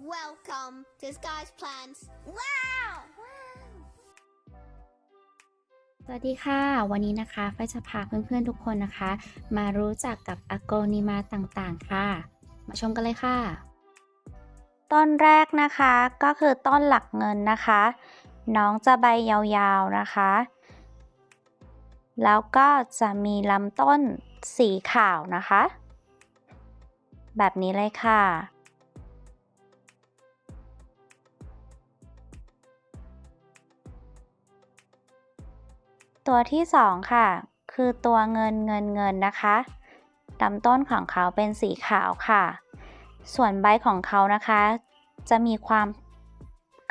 Welcome to Sky's Plans. Wow! สวัสดีค่ะ วันนี้นะคะไฟจะพาเพื่อนๆทุกคนนะคะ มารู้จักกับอโกนิมาต่างๆค่ะ มาชมกันเลยค่ะ ต้นแรกนะคะก็คือต้นหลักเงินนะคะ น้องจะใบยาวๆนะคะ แล้วก็จะมีลำต้นสีขาวนะคะ แบบนี้เลยค่ะ ตัวที่สองค่ะ คือตัวเงินเงินเงินนะคะลำต้นของเขาเป็นสีขาวค่ะ ส่วนใบของเขานะคะ จะมีความ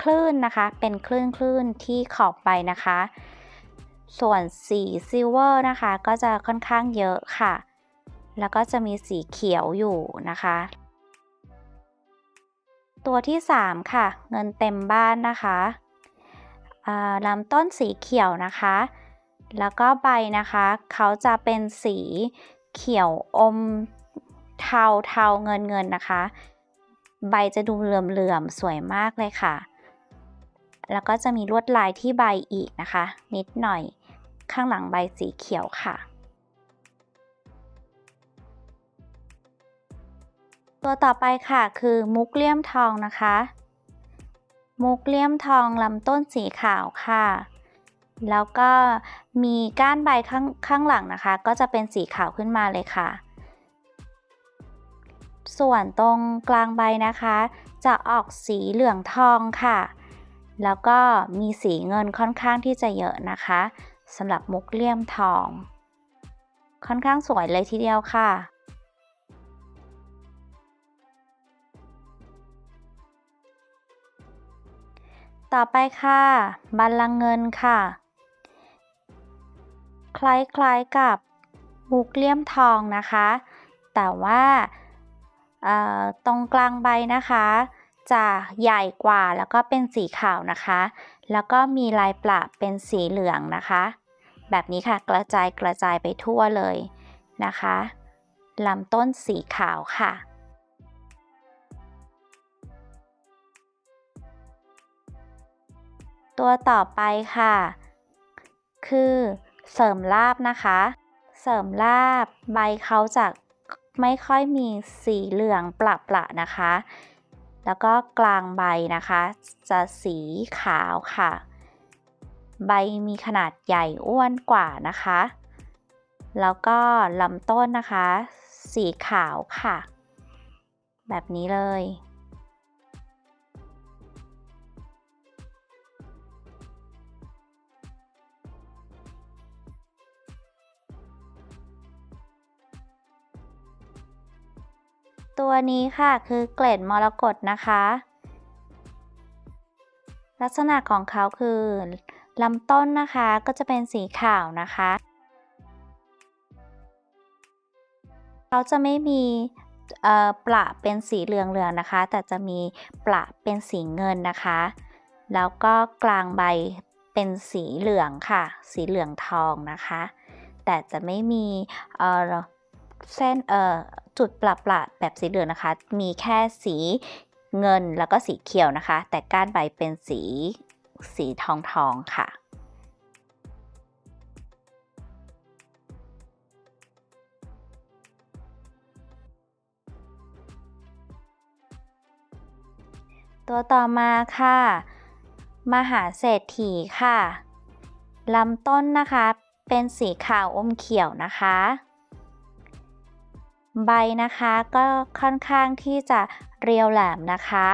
คลื่นนะคะ เป็นคลื่นคลื่นที่ขอบใบนะคะ ส่วนสีซิลเวอร์นะคะ ก็จะค่อนข้างเยอะค่ะ แล้วก็จะมีสีเขียวอยู่นะคะ ตัวที่ 3 ค่ะ เงินเต็มบ้านนะคะอ่าลำต้นสีเขียวนะคะ แล้วก็ใบนะคะ เขาจะเป็นสีเขียวอมเทาเทาเงินเงินนะคะ ใบจะดูเหลื่อมๆ สวยมากเลยค่ะ แล้วก็จะมีลวดลายที่ใบอีกนะคะ นิดหน่อยข้างหลังใบสีเขียวค่ะ ตัวต่อไปค่ะคือมุกเลี่ยมทองนะคะ มุกเลี่ยมทองลำต้นสีขาวค่ะ แล้วก็มีก้านใบข้างข้างหลังนะคะ ก็จะเป็นสีขาวขึ้นมาเลยค่ะ ส่วนตรงกลางใบนะคะ จะออกสีเหลืองทองค่ะ แล้วก็มีสีเงินค่อนข้างที่จะเยอะนะคะสำหรับมุกเลี่ยมทอง ค่อนข้างสวยเลยทีเดียวค่ะต่อไปค่ะ บัลลังก์เงินค่ะ คล้ายๆกับมุกเลี่ยมทองนะคะ แต่ว่าตรงกลางใบนะคะ จะใหญ่กว่าแล้วก็เป็นสีขาวนะคะ แล้วก็มีลายประเป็นสีเหลืองนะคะ แบบนี้ค่ะกระจายกระจายไปทั่วเลยนะคะลำต้นสีขาวค่ะตัวต่อไปค่ะ คือ เสริมลาบนะคะ เสริมลาบใบเขาจะไม่ค่อยมีสีเหลืองประๆนะคะ แล้วก็กลางใบนะคะ จะสีขาวค่ะ ใบมีขนาดใหญ่อ้วนกว่านะคะ แล้วก็ลำต้นนะคะ สีขาวค่ะ แบบนี้เลย ตัวนี้ค่ะคือเกล็ดมรกตนะคะ ลักษณะของเขาคือลำต้นนะคะก็จะเป็นสีขาวนะคะ เขาจะไม่มีเอ่อประเป็นสีเหลืองๆนะคะ แต่จะมีประเป็นสีเงินนะคะ แล้วก็กลางใบเป็นสีเหลืองค่ะ สีเหลืองทองนะคะ แต่จะไม่มีเส้นเออ จุดประประแบบสีเหลืองนะคะ มีแค่สีเงินแล้วก็สีเขียวนะคะ แต่ก้านใบเป็นสีสีทองทองๆค่ะตัวต่อมาค่ะ มหาเศรษฐีค่ะลำต้นนะคะ เป็นสีขาวอมเขียวนะคะ ใบนะคะก็ค่อนข้างที่จะเรียวแหลมนะคะ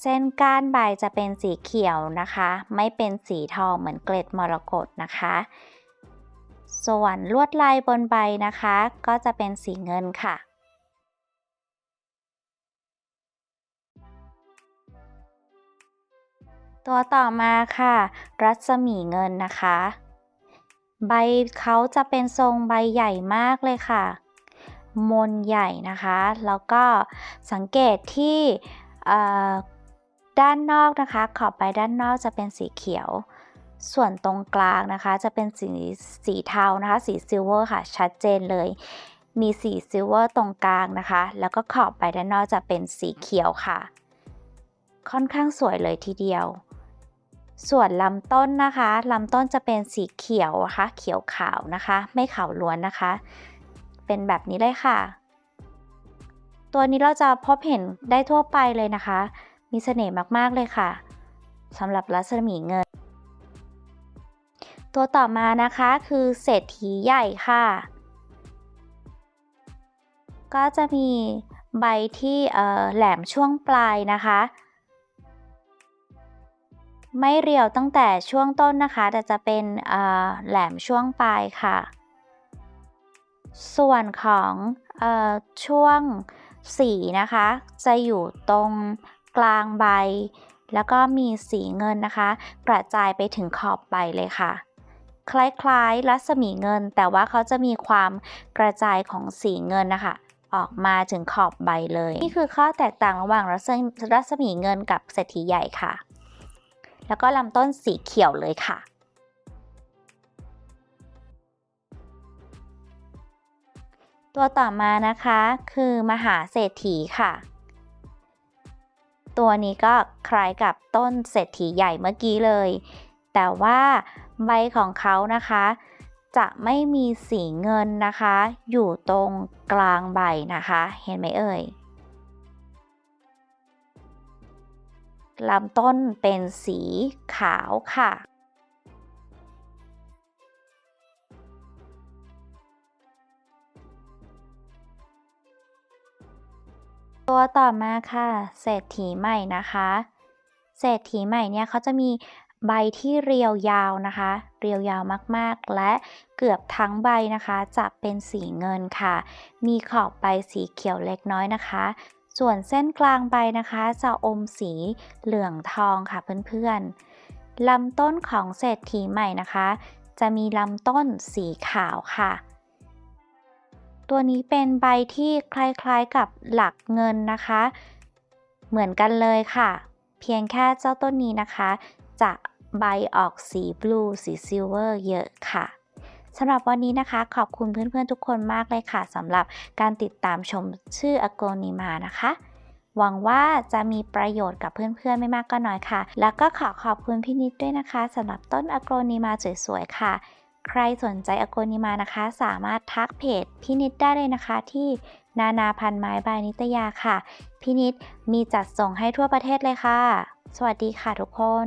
เส้นก้านใบจะเป็นสีเขียวนะคะ ไม่เป็นสีทองเหมือนเกล็ดมรกตนะคะ ส่วนลวดลายบนใบนะคะ ก็จะเป็นสีเงินค่ะ ตัวต่อมาค่ะ รัศมีเงินนะคะ ใบเขาจะเป็นทรงใบใหญ่มากเลยค่ะ มนใหญ่นะคะ แล้วก็สังเกตที่ด้านนอกนะคะ ขอบใบด้านนอกจะเป็นสีเขียว ส่วนตรงกลางนะคะ จะเป็นสีสีเทานะคะ สีซิลเวอร์ค่ะ ชัดเจนเลย มีสีซิลเวอร์ตรงกลางนะคะ แล้วก็ขอบใบด้านนอกจะเป็นสีเขียวค่ะ ค่อนข้างสวยเลยทีเดียว ส่วนลำต้นนะคะลำต้นจะเป็นสีเขียวนะคะเขียวขาวนะคะ ไม่ขาวล้วนนะคะ เป็นแบบนี้เลยค่ะ ตัวนี้เราจะพบเห็นได้ทั่วไปเลยนะคะ มีเสน่ห์มากๆเลยค่ะสำหรับรัศมีเงิน ตัวต่อมานะคะคือเศรษฐีใหญ่ค่ะ ก็จะมีใบที่แหลมช่วงปลายนะคะ ไม่เรียวตั้งแต่ช่วงต้นนะคะ แต่จะเป็นแหลมช่วงปลายค่ะ ส่วนของอช่วงสีนะคะ จะอยู่ตรงกลางใบ แล้วก็มีสีเงินนะคะ กระจายไปถึงขอบใบเลยค่ะ คล้ายๆรัศมีเงิน แต่ว่าเขาจะมีความกระจายของสีเงินนะคะออกมาถึงขอบใบเลย นี่คือข้อแตกต่างระหว่างรัศมีเงินกับเศรษฐีใหญ่ค่ะ แล้วก็ลำต้นสีเขียวเลยค่ะตัวต่อมานะคะคือมหาเศรษฐีค่ะ ตัวนี้ก็คล้ายกับต้นเศรษฐีใหญ่เมื่อกี้เลย แต่ว่าใบของเขานะคะ จะไม่มีสีเงินนะคะ อยู่ตรงกลางใบนะคะ เห็นไหมเอ่ย ลำต้นเป็นสีขาวค่ะ ตัวต่อมาค่ะเศรษฐีใหม่นะคะ เศรษฐีใหม่เนี่ยเขาจะมีใบที่เรียวยาวนะคะ เรียวยาวมากๆ และเกือบทั้งใบนะคะ จะเป็นสีเงินค่ะ มีขอบใบสีเขียวเล็กน้อยนะคะ ส่วนเส้นกลางใบนะคะ จะอมสีเหลืองทองค่ะเพื่อนๆลำต้นของเศรษฐีใหม่นะคะ จะมีลำต้นสีขาวค่ะ ตัวนี้เป็นใบที่คล้ายๆกับหลักเงินนะคะ เหมือนกันเลยค่ะ เพียงแค่เจ้าต้นนี้นะคะ จะใบออกสีบลูสีซิลเวอร์เยอะค่ะ สำหรับวันนี้นะคะ ขอบคุณเพื่อนๆทุกคนมากเลยค่ะสำหรับการติดตามชมชื่ออโกนิมานะคะ หวังว่าจะมีประโยชน์กับเพื่อนๆไม่มากก็น้อยค่ะ แล้วก็ขอขอบคุณพี่นิดด้วยนะคะสำหรับต้นอโกนิมาสวยๆค่ะ ใครสนใจอโกนิมานะคะ สามารถทักเพจพี่นิดได้เลยนะคะที่นานาพันไม้บายนิตยาค่ะ พี่นิดมีจัดส่งให้ทั่วประเทศเลยค่ะ สวัสดีค่ะทุกคน